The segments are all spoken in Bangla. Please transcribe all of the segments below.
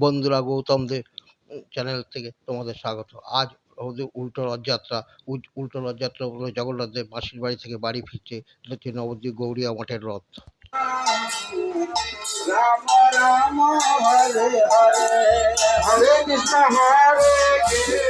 বন্ধুরা গৌতমদের চ্যানেল থেকে তোমাদের স্বাগত। আজ আমাদের উল্টো রথযাত্রা উল- উল্টো রথযাত্রা হলো জগন্নাথ দেব মাসির বাড়ি থেকে বাড়ি ফিরছে এটা হচ্ছে নবদ্বীপ গৌরিয়া মঠের রথ। রাম রাম, হরে হরে হরে কৃষ্ণ, হরে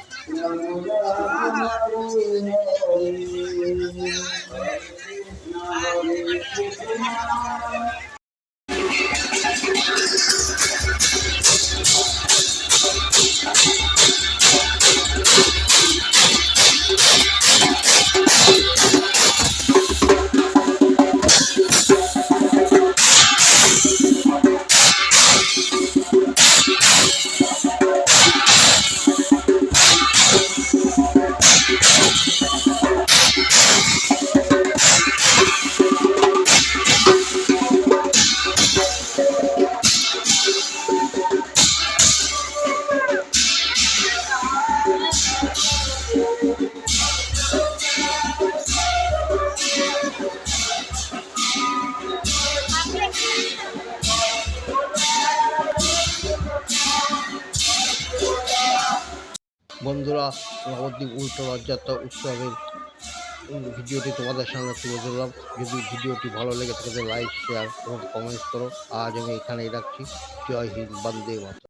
Thank you. বন্ধুরা, নবদ্বীপ উল্টো রথযাত্রা উৎসবের ভিডিওটি তোমাদের সামনে তুলে ধরলাম। যদি ভিডিওটি ভালো লেগে থাকে লাইক শেয়ার এবং কমেন্টস করো। আজ আমি এখানেই রাখছি। জয় হিন্দ, বন্দে মাতরম।